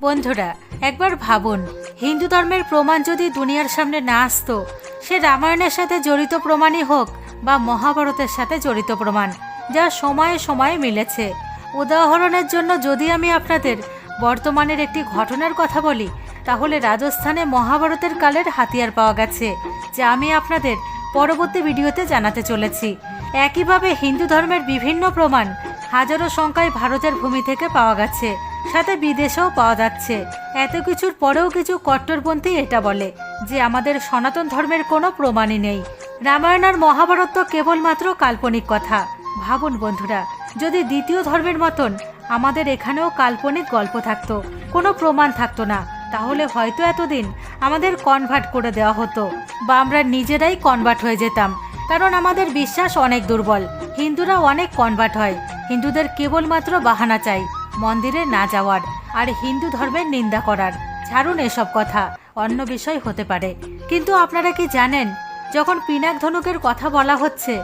বন্ধুরা একবার ভাবুন হিন্দু ধর্মের প্রমাণ যদি দুনিয়ার সামনে না আসতো সে রামায়ণের সাথে জড়িত প্রমাণই হোক বা মহাভারতের সাথে জড়িত প্রমাণ যা সময়ে সময়ে মিলেছে। উদাহরণের জন্য যদি আমি আপনাদের বর্তমানের একটি ঘটনার কথা বলি তাহলে রাজস্থানে মহাভারতের কালের হাতিয়ার পাওয়া গেছে যা আমি আপনাদের পরবর্তী ভিডিওতে জানাতে চলেছি। একইভাবে হিন্দু ধর্মের বিভিন্ন প্রমাণ হাজারো সংখ্যায় ভারতের ভূমি থেকে পাওয়া গেছে। সাথে বিদেশেও পাওয়া যাচ্ছে। এত কিছুর পরেও কিছু কট্টরপন্থী এটা বলে যে আমাদের সনাতন ধর্মের কোনো প্রমাণই নেই। রামায়ণ আর মহাভারত তো কেবলমাত্র কাল্পনিক কথা। ভাবুন বন্ধুরা, যদি দ্বিতীয় ধর্মের মতন আমাদের এখানেও কাল্পনিক গল্প থাকতো, কোনো প্রমাণ থাকতো না, তাহলে হয়তো এতদিন আমাদের কনভার্ট করে দেওয়া হতো বা আমরা নিজেরাই কনভার্ট হয়ে যেতাম। কারণ আমাদের বিশ্বাস অনেক দুর্বল। হিন্দুরা অনেক কনভার্ট হয়। হিন্দুদের কেবলমাত্র বাহানা চাই, মন্দিরে না যাওয়ার, আর হিন্দু ধর্মের নিন্দা করার। ছাড়ুন এসব কথা, অন্য বিষয় হতে পারে। কিন্তু আপনারা কি জানেন, যখন পিনাক ধনুকের কথা বলা হচ্ছে,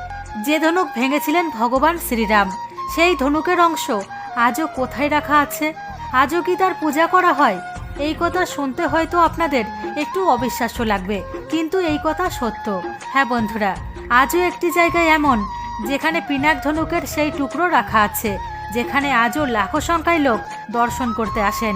যে ধনুক ভেঙেছিলেন ভগবান শ্রীরাম, সেই ধনুকের অংশ আজও কোথায় রাখা আছে? আজও কি তার পূজা করা হয়? এই কথা শুনতে হয়তো আপনাদের একটু অবিশ্বাস্য লাগবে, কিন্তু এই কথা সত্য। হ্যাঁ বন্ধুরা, আজও একটি জায়গায় এমন যেখানে পিনাক ধনুকের সেই টুকরো রাখা আছে, যেখানে আজও লাখো সংখ্যায় লোক দর্শন করতে আসেন।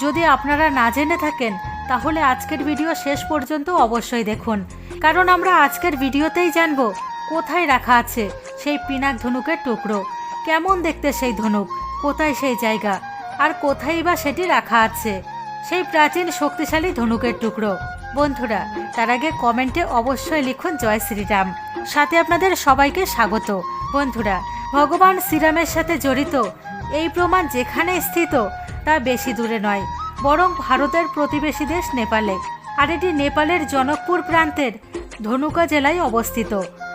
যদি আপনারা না জেনে থাকেন, তাহলে আজকের ভিডিও শেষ পর্যন্ত অবশ্যই দেখুন। কারণ আমরা আজকের ভিডিওতেই জানব, কোথায় রাখা আছে সেই পিনাক ধনুকের টুকরো? কেমন দেখতে সেই ধনুক? কোথায় সেই জায়গা? আর কোথায় বা সেটি রাখা আছে? সেই প্রাচীন শক্তিশালী ধনুকের টুকরো। বন্ধুরা, তার আগে কমেন্টে অবশ্যই লিখুন জয় শ্রীরাম। সাথে আপনাদের সবাইকে স্বাগত। বন্ধুরা, ভগবান শ্রীরামের সাথে জড়িত, এই প্রমাণ যেখানে স্থিত, তা বেশি দূরে নয়, বরং ভারতের প্রতিবেশী দেশ নেপালে। আর এটি নেপালের জনকপুর প্রান্তের ধনুকা জেলায় অবস্থিত।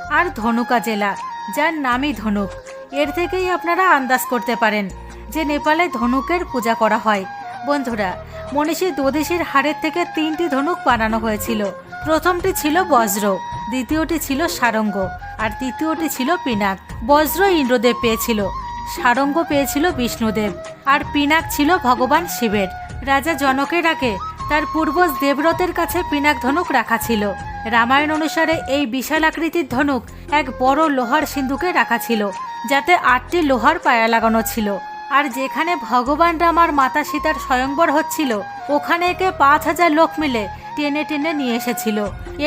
আর ধনুকা জেলা, যার নামই ধনুক, এর থেকেই আপনারা আন্দাজ করতে পারেন যে নেপালে ধনুকের পূজা করা হয়। বন্ধুরা, মনীষী দোদেশীর হাড়ের থেকে তিনটি ধনুক বানানো হয়েছিল। প্রথমটি ছিল বজ্র, দ্বিতীয়টি ছিল সারঙ্গ, আর তৃতীয়টি ছিল পিনাক। বজ্র ইন্দ্রদেব পেয়েছিল, সারঙ্গ পেয়েছিল বিষ্ণুদেব, আর পিনাক ছিল ভগবান শিবের। রাজা জনকের আগে তার পূর্বজ দেবরথের কাছে পিনাক ধনুক রাখা ছিল। রামায়ণ অনুসারে এই বিশাল আকৃতির ধনুক এক বড় লোহার সিন্ধুকে রাখা ছিল, যাতে আটটি লোহার পায়া লাগানো ছিল। আর যেখানে ভগবান রামার মাতা সীতার স্বয়ংবর হচ্ছিল, ওখানে একে পাঁচ হাজার লোক মিলে টেনে টেনে নিয়ে এসেছিল।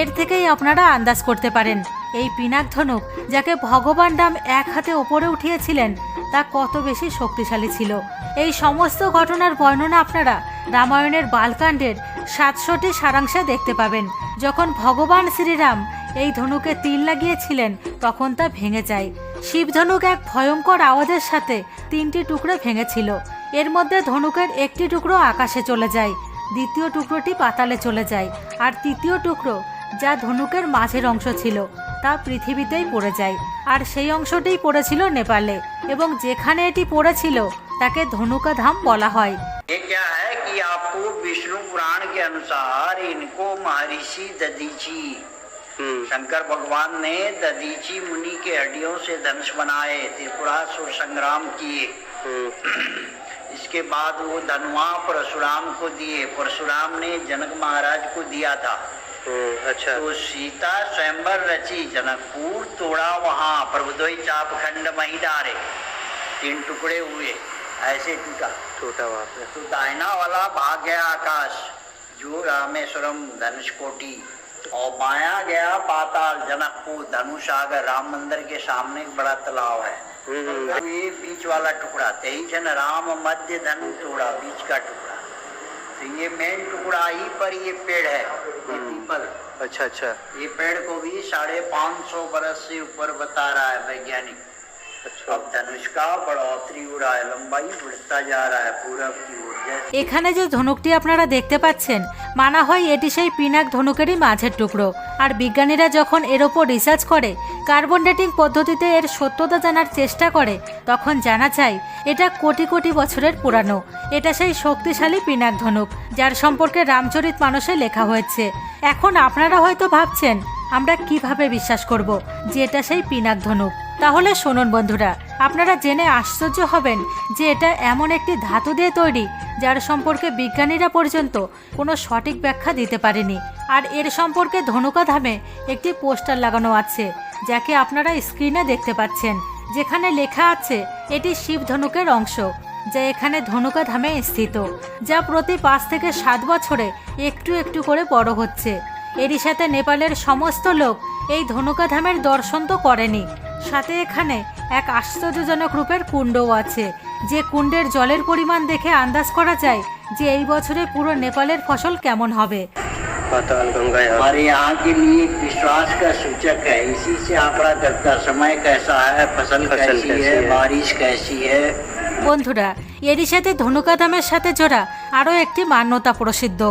এর থেকেই আপনারা আন্দাজ করতে পারেন। এই পিনাক ধনুক, যাকে ভগবান রাম এক হাতে ওপরে উঠিয়েছিলেন, তা কত বেশি শক্তিশালী ছিল। এই সমস্ত ঘটনার বর্ণনা আপনারা রামায়ণের বালকাণ্ডের সাতশোটি সারাংশে দেখতে পাবেন। যখন ভগবান শ্রীরাম এই ধনুকে তিল লাগিয়েছিলেন, তখন তা ভেঙে যায়। শিবধনুক এক ভয়ঙ্কর আওয়াজের সাথে তিনটি টুকরো ভেঙেছিল। এর মধ্যে ধনুকের একটি টুকরো আকাশে চলে যায়। দ্বিতীয় টুকরোটি পাতালে চলে যায় আর তৃতীয় টুকরো যা ধনুকের মাঝের অংশ ছিল তা পৃথিবীতেই পড়ে যায় আর সেই অংশটিই পড়েছিল নেপালে এবং যেখানে এটি পড়েছিল তাকে ধনুকা ধাম বলা হয় ये क्या है कि आपको विष्णु पुराण के अनुसार इनको महर्षि ददीची हम्म, शंकर भगवान ने ददीची मुनि के हड्डियों से धनुष बनाए त्रिपुरासुर संग्राम किए हम्म, इसके बाद वो धनुआ परशुराम को दिए। परशुराम ने जनक महाराज को दिया था। हम्म, अच्छा। तो सीता स्वयंवर रची जनकपुर तोड़ा वहाँ प्रभुदोई चाप खंड वहीं डारे। तीन टुकड़े हुए ऐसे टूटा। टूटा वहाँ पे। तो दाहिना वाला भाग गया आकाश जो रामेश्वरम धनुष कोटी। और बाया गया पाताल जनकपुर धनुषागर राम मंदिर के सामने एक बड़ा तालाब है। ये बीच वाला टुकड़ा तेईस जन राम मध्य धन तोड़ा बीच का टुकड़ा। तो ये मेन टुकड़ा ही पर ये पेड़ है ये पीपल अच्छा अच्छा। ये पेड़ को भी साढ़े पाँच सौ बरस से ऊपर बता रहा है वैज्ञानिक। এখানে যে ধনুকটি আপনারা দেখতে পাচ্ছেন, মানা হয় এটি সেই পিনাক ধনুকেরই মাঝের টুকরো। আর বিজ্ঞানীরা যখন এর ওপর রিসার্চ করে কার্বন ডেটিং পদ্ধতিতে এর সত্যতা জানার চেষ্টা করে, তখন জানা যায় এটা কোটি কোটি বছরের পুরানো। এটা সেই শক্তিশালী পিনাক ধনুক, যার সম্পর্কে রামচরিত মানুষে লেখা হয়েছে। এখন আপনারা হয়তো ভাবছেন, আমরা কীভাবে বিশ্বাস করব যে এটা সেই পিনাক ধনুক? তাহলে শুনুন বন্ধুরা, আপনারা জেনে আশ্চর্য হবেন যে এটা এমন একটি ধাতু দিয়ে তৈরি, যার সম্পর্কে বিজ্ঞানীরা পর্যন্ত কোনো সঠিক ব্যাখ্যা দিতে পারেনি। আর এর সম্পর্কে ধনুকা ধামে একটি পোস্টার লাগানো আছে, যাকে আপনারা স্ক্রিনে দেখতে পাচ্ছেন। যেখানে লেখা আছে, এটি শিব ধনুকের অংশ, যা এখানে ধনুকা ধামে স্থিত, যা প্রতি পাঁচ থেকে সাত বছরে একটু একটু করে বড় হচ্ছে। এরই সাথে নেপালের সমস্ত লোক এই ধনুকা ধামের দর্শন তো করেনি। সাথে এখানে এক আশ্চর্যজনক রূপের কুণ্ডও আছে যে কুণ্ডের জলের পরিমাণ দেখে আন্দাজ করা যায় যে এই বছরে পুরো নেপালের ফসল কেমন হবে पाताल गंगा यहाँ हमारे यहाँ के लिए एक विश्वास का सूचक है इसी से आंकड़ा करता समय कैसा है फसल, फसल कैसी, कैसी है, है। बारिश कैसी है বন্ধুরা এরই সাথে ধনুকাদামের সাথে জোড়া আরও একটি মান্যতা প্রসিদ্ধ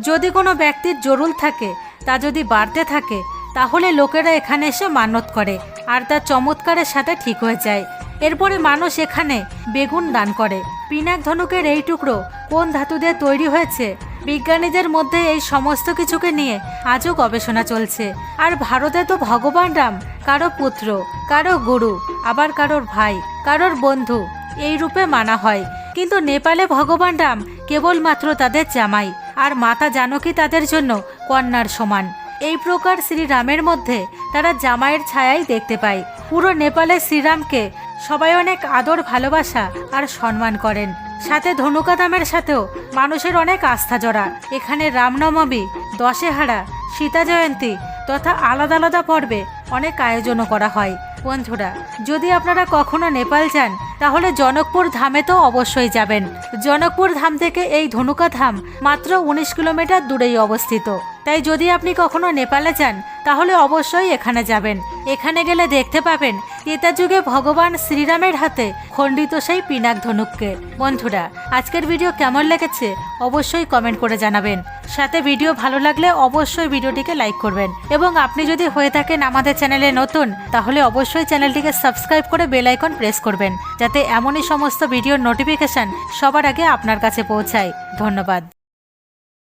যদি কোনো ব্যক্তির জরুল থাকে তা যদি বাড়তে থাকে তাহলে লোকেরা এখানে এসে মানত করে, আর তা চমৎকারের সাথে ঠিক হয়ে যায়। এরপরে মানুষ এখানে বেগুন দান করে। পিনাক ধনুকের এই টুকরো কোন ধাতু দিয়ে তৈরি হয়েছে? বিজ্ঞানীদের মধ্যে এই সমস্ত কিছুকে নিয়ে আজও গবেষণা চলছে। আর ভারতে তো ভগবান রাম, কারও পুত্র, কারও গুরু, আবার কারোর ভাই, কারোর বন্ধু এই রূপে মানা হয়। কিন্তু নেপালে ভগবান রাম কেবলমাত্র তাদের জামাই, আর মাতা জানকী তাদের জন্য কন্যার সমান। এই প্রকার শ্রীরামের মধ্যে তারা জামাইয়ের ছায়াই দেখতে পায়। পুরো নেপালে শ্রীরামকে সবাই অনেক আদর, ভালোবাসা আর সম্মান করেন। সাথে ধনুকাদামের সাথেও মানুষের অনেক আস্থা জড়া। এখানে রামনবমী দশেহারা, সীতা জয়ন্তী তথা আলাদা আলাদা পর্বে অনেক আয়োজনও করা হয়। বন্ধুরা, যদি আপনারা কখনো নেপাল যান, তাহলে জনকপুর ধামে তো অবশ্যই যাবেন। জনকপুর ধাম থেকে এই ধনুকা ধাম মাত্র উনিশ কিলোমিটার দূরেই অবস্থিত। তাই যদি আপনি কখনো নেপালে যান, তাহলে অবশ্যই এখানে যাবেন। এখানে গেলে দেখতে পাবেন ত্রেতা যুগে ভগবান শ্রীরামের হাতে খণ্ডিত সেই পিনাক ধনুককে। বন্ধুরা, আজকের ভিডিও কেমন লেগেছে অবশ্যই কমেন্ট করে জানাবেন। সাথে ভিডিও ভালো লাগলে অবশ্যই ভিডিওটিকে লাইক করবেন। এবং আপনি যদি হয়ে থাকেন আমাদের চ্যানেলে নতুন, তাহলে অবশ্যই চ্যানেলটিকে সাবস্ক্রাইব করে বেল আইকন প্রেস করবেন, যাতে এমনই সমস্ত ভিডিওর নোটিফিকেশন সবার আগে আপনার কাছে পৌঁছায়। ধন্যবাদ।